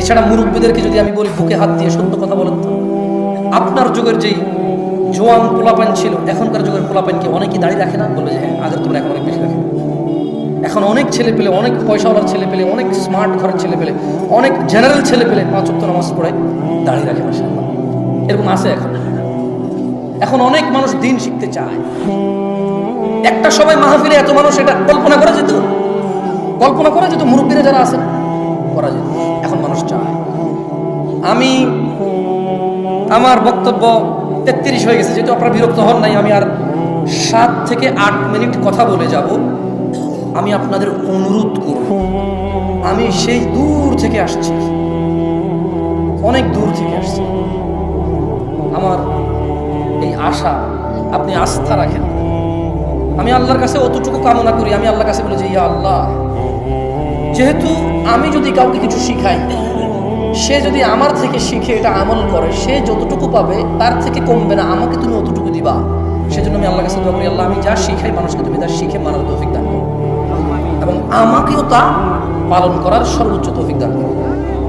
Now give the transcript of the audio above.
এছাড়া মুরব্বীদেরকে যদি আমি বলি বুকে হাত দিয়ে সত্য কথা বলেন আপনার যুগের যেই জোয়ান পোলাপান ছিল এখনকার যুগের পোলাপানকে অনেকেই দাঁড়িয়ে রাখে না? বলে যে হ্যাঁ, আগের তুলনায় এখন অনেক বেশি রাখে। এখন অনেক ছেলে পেলে অনেক পয়সাওয়ালার ছেলে পেলে অনেক স্মার্ট ঘরের ছেলে পেলে অনেক জেনারেল ছেলে পেলে পাঁচ অক্ট নামাজ পড়ে দাঁড়িয়ে রাখে মাসাল্লাহ এরকম আছে এখন। এখন অনেক মানুষ দিন শিখতে চায়। একটা সময় মাহফিলে এত মানুষ এটা কল্পনা করা যেত কল্পনা করা যেত মুরব্বীরা যারা আছেন? করা যেত। এখন মানুষ চায়। আমি, আমার বক্তব্য তেত্রিশ হয়ে গেছে, যেহেতু আপনারা বিরক্ত হন নাই, আমি আর সাত থেকে আট মিনিট কথা বলে যাব। আমি আপনাদের অনুরোধ করব। আমি সেই দূর থেকে আসছি। অনেক দূর থেকে আসছি। আমার এই আশা, আপনি আস্থা রাখেন। আমি আল্লাহর কাছে অতটুকু কামনা করি। আমি আল্লাহর কাছে বলি যে, ইয়া আল্লাহ যেহেতু আমি যদি কাউকে কিছু শিখাই, সে যদি আমার থেকে শিখে এটা আমল করে, সে যতটুকু পাবে, তার থেকে কমবে না। আমাকে তুমি অতটুকু দিবা। সেজন্য আমি আল্লাহ কাছে দোয়া করি, আল্লাহ, আমি যা শিখাই মানুষকে তুমি তা শিখে মানার তৌফিক দান এবং আমাকেও তা পালন করার সর্বোচ্চ তৌফিক দান